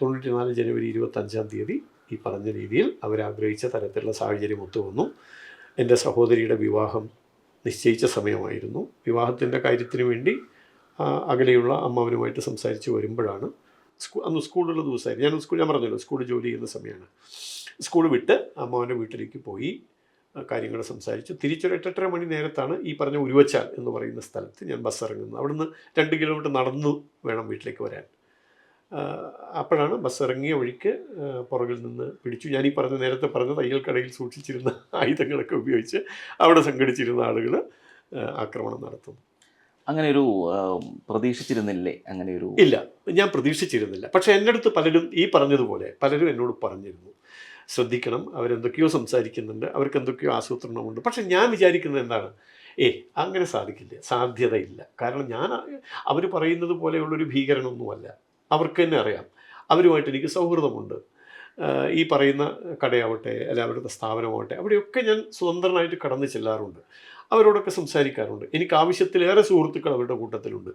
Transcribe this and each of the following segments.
തൊണ്ണൂറ്റി നാല് ജനുവരി ഇരുപത്തഞ്ചാം തീയതി ഈ പറഞ്ഞ രീതിയിൽ അവരാഗ്രഹിച്ച തരത്തിലുള്ള സാഹചര്യം ഒത്തുവന്നു. എന്റെ സഹോദരിയുടെ വിവാഹം നിശ്ചയിച്ച സമയമായിരുന്നു. വിവാഹത്തിന്റെ കാര്യത്തിന് വേണ്ടി അകലെയുള്ള അമ്മാവനുമായിട്ട് സംസാരിച്ച് വരുമ്പോഴാണ് സ്കൂ അന്ന് സ്കൂളുള്ള ദിവസമായിരുന്നു. ഞാൻ സ്കൂൾ ഞാൻ പറഞ്ഞല്ലോ സ്കൂളിൽ ജോലി ചെയ്യുന്ന സമയമാണ്. സ്കൂൾ വിട്ട് അമ്മാവന്റെ വീട്ടിലേക്ക് പോയി കാര്യങ്ങൾ സംസാരിച്ചു. തിരിച്ചൊരു എട്ടെട്ടര മണി നേരത്താണ് ഈ പറഞ്ഞ ഉരുവച്ചാൽ എന്ന് പറയുന്ന സ്ഥലത്ത് ഞാൻ ബസ് ഇറങ്ങുന്നത്. അവിടുന്ന് രണ്ട് കിലോമീറ്റർ നടന്നു വേണം വീട്ടിലേക്ക് വരാൻ. അപ്പോഴാണ് ബസ് ഇറങ്ങിയ വഴിക്ക് പുറകിൽ നിന്ന് പിടിച്ചു. ഞാൻ ഈ പറഞ്ഞ നേരത്തെ പറഞ്ഞ തയ്യൽ കടയിൽ സൂക്ഷിച്ചിരുന്ന ആയുധങ്ങളൊക്കെ ഉപയോഗിച്ച് അവിടെ സംഘടിച്ചിരുന്ന ആളുകൾ ആക്രമണം നടത്തുന്നു. അങ്ങനെ ഒരു പ്രതീക്ഷിച്ചിരുന്നില്ലേ? അങ്ങനെ ഒരു ഇല്ല ഞാൻ പ്രതീക്ഷിച്ചിരുന്നില്ല. പക്ഷേ എന്റെ അടുത്ത് പലരും ഈ പറഞ്ഞതുപോലെ പലരും എന്നോട് പറഞ്ഞിരുന്നു. ശ്രദ്ധിക്കണം അവരെന്തൊക്കെയോ സംസാരിക്കുന്നുണ്ട് അവർക്ക് എന്തൊക്കെയോ ആസൂത്രണമുണ്ട്. പക്ഷെ ഞാൻ വിചാരിക്കുന്നത് എന്താണ്? ഏ അങ്ങനെ സാധിക്കില്ല സാധ്യതയില്ല. കാരണം ഞാൻ അവർ പറയുന്നത് പോലെയുള്ളൊരു ഭീകരനൊന്നുമല്ല. അവർക്ക് തന്നെ അറിയാം. അവരുമായിട്ട് എനിക്ക് സൗഹൃദമുണ്ട്. ഈ പറയുന്ന കടയാവട്ടെ അല്ല അവരുടെ സ്ഥാപനമാവട്ടെ അവിടെയൊക്കെ ഞാൻ സ്വതന്ത്രനായിട്ട് കടന്നു ചെല്ലാറുണ്ട്. അവരോടൊക്കെ സംസാരിക്കാറുണ്ട്. എനിക്ക് ആവശ്യത്തിലേറെ സുഹൃത്തുക്കൾ അവരുടെ കൂട്ടത്തിലുണ്ട്.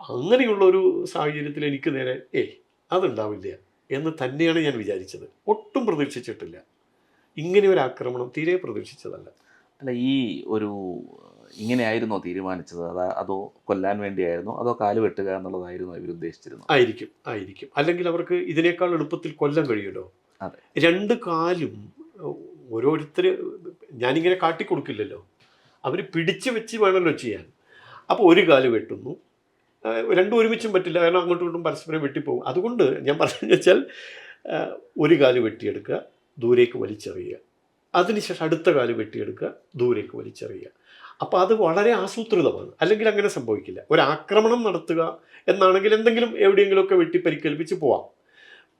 അങ്ങനെയുള്ള ഒരു സാഹചര്യത്തിൽ എനിക്ക് നേരെ ഏയ് അതുണ്ടാവില്ല എന്ന് തന്നെയാണ് ഞാൻ വിചാരിച്ചത്. ഒട്ടും പ്രതീക്ഷിച്ചിട്ടില്ല. ഇങ്ങനെ ഒരു ആക്രമണം തീരെ പ്രതീക്ഷിച്ചതല്ല. അല്ല ഈ ഒരു ഇങ്ങനെയായിരുന്നോ തീരുമാനിച്ചത്? അതാ അതോ കൊല്ലാൻ വേണ്ടിയായിരുന്നോ? അതോ കാൽ വെട്ടുക എന്നുള്ളതായിരുന്നോ ഇവർ ഉദ്ദേശിച്ചിരുന്നത്? ആയിരിക്കും ആയിരിക്കും. അല്ലെങ്കിൽ അവർക്ക് ഇതിനേക്കാൾ എളുപ്പത്തിൽ കൊല്ലം കഴിയുമല്ലോ. രണ്ട് കാലും ഓരോരുത്തർ ഞാനിങ്ങനെ കാട്ടിക്കൊടുക്കില്ലല്ലോ. അവർ പിടിച്ചു വെച്ച് വേണമല്ലോ ചെയ്യാൻ. അപ്പോൾ ഒരു കാൽ വെട്ടുന്നു. രണ്ടും ഒരുമിച്ചും പറ്റില്ല. കാരണം അങ്ങോട്ടും ഇങ്ങോട്ടും പരസ്പരം വെട്ടിപ്പോകും. അതുകൊണ്ട് ഞാൻ പറഞ്ഞു വെച്ചാൽ ഒരു കാൽ വെട്ടിയെടുക്കുക ദൂരേക്ക് വലിച്ചെറിയുക. അതിനുശേഷം അടുത്ത കാൽ വെട്ടിയെടുക്കുക ദൂരേക്ക് വലിച്ചെറിയുക. അപ്പോൾ അത് വളരെ ആസൂത്രിതമാണ്. അല്ലെങ്കിൽ അങ്ങനെ സംഭവിക്കില്ല. ഒരു ആക്രമണം നടത്തുക എന്നാണെങ്കിൽ എന്തെങ്കിലും എവിടെയെങ്കിലുമൊക്കെ വെട്ടി പരിക്കേൽപ്പിച്ച് പോവാം.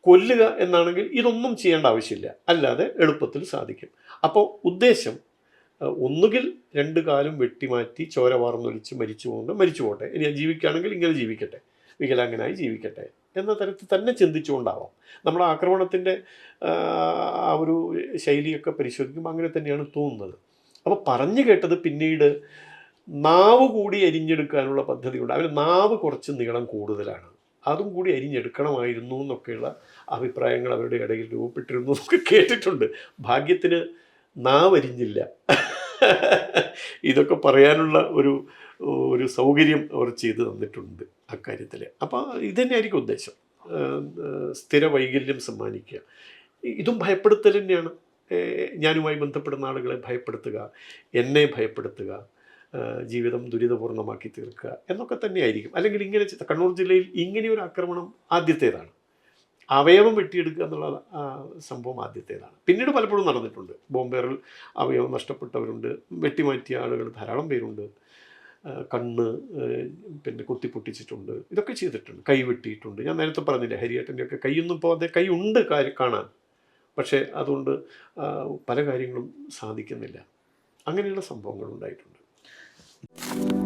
കൊല്ലുക എന്നാണെങ്കിൽ ഇതൊന്നും ചെയ്യേണ്ട ആവശ്യമില്ല. അല്ലാതെ എളുപ്പത്തിൽ സാധിക്കും. അപ്പോൾ ഉദ്ദേശം ഒന്നുകിൽ രണ്ട് കാലും വെട്ടിമാറ്റി ചോര വാർന്നൊലിച്ച് മരിച്ചു പോകുന്നത് മരിച്ചു പോട്ടെ ഇനി ജീവിക്കുകയാണെങ്കിൽ ഇങ്ങനെ ജീവിക്കട്ടെ. വികലാംഗനായി ജീവിക്കട്ടെ എന്ന തരത്തിൽ തന്നെ ചിന്തിച്ചുകൊണ്ടാവാം. നമ്മൾ ആക്രമണത്തിന്റെ ആ ഒരു ശൈലിയൊക്കെ പരിശോധിക്കുമ്പോൾ അങ്ങനെ തന്നെയാണ് തോന്നുന്നത്. അപ്പോൾ പറഞ്ഞു കേട്ടത് പിന്നീട് നാവ് കൂടി അരിഞ്ഞെടുക്കാനുള്ള പദ്ധതിയുണ്ട്. അവർ നാവ് കുറച്ച് നീളം കൂടുതലാണ്. അതും കൂടി അരിഞ്ഞെടുക്കണമായിരുന്നു എന്നൊക്കെയുള്ള അഭിപ്രായങ്ങൾ അവരുടെ ഇടയിൽ രൂപപ്പെട്ടിരുന്നു എന്നൊക്കെ കേട്ടിട്ടുണ്ട്. ഭാഗ്യത്തിന് നാവ് അരിഞ്ഞില്ല. ഇതൊക്കെ പറയാനുള്ള ഒരു ഒരു സൗകര്യം അവർ ചെയ്തു തന്നിട്ടുണ്ട് അക്കാര്യത്തിൽ അപ്പോൾ ഇതുതന്നെയായിരിക്കും ഉദ്ദേശം. സ്ഥിര വൈകല്യം സമ്മാനിക്കുക. ഇതും ഭയപ്പെടുത്തൽ തന്നെയാണ്. ഞാനുമായി ബന്ധപ്പെടുന്ന ആളുകളെ ഭയപ്പെടുത്തുക എന്നെ ഭയപ്പെടുത്തുക ജീവിതം ദുരിതപൂർണമാക്കി തീർക്കുക എന്നൊക്കെ തന്നെയായിരിക്കും. അല്ലെങ്കിൽ ഇങ്ങനെ കണ്ണൂർ ജില്ലയിൽ ഇങ്ങനെ ഒരു ആക്രമണം ആദ്യത്തേതാണ്. അവയവം വെട്ടിയെടുക്കുക എന്നുള്ള സംഭവം ആദ്യത്തേതാണ്. പിന്നീട് പലപ്പോഴും നടന്നിട്ടുണ്ട്. ബോംബേറിൽ അവയവം നഷ്ടപ്പെട്ടവരുണ്ട് വെട്ടിമാറ്റിയ ആളുകൾ ധാരാളം പേരുണ്ട്. കണ്ണ് പിന്നെ പിന്നെ കുത്തിപ്പൊട്ടിച്ചിട്ടുണ്ട് ഇതൊക്കെ ചെയ്തിട്ടുണ്ട്. കൈ വെട്ടിയിട്ടുണ്ട്. ഞാൻ നേരത്തെ പറഞ്ഞില്ലേ ഹരിയേട്ടന്റെ ഒക്കെ കൈയൊന്നും ഇപ്പോൾ അതേ കൈ ഉണ്ട് കാര്യം കാണാൻ. പക്ഷേ അതുകൊണ്ട് പല കാര്യങ്ങളും സാധിക്കുന്നില്ല. അങ്ങനെയുള്ള സംഭവങ്ങൾ ഉണ്ടായിട്ടുണ്ട്.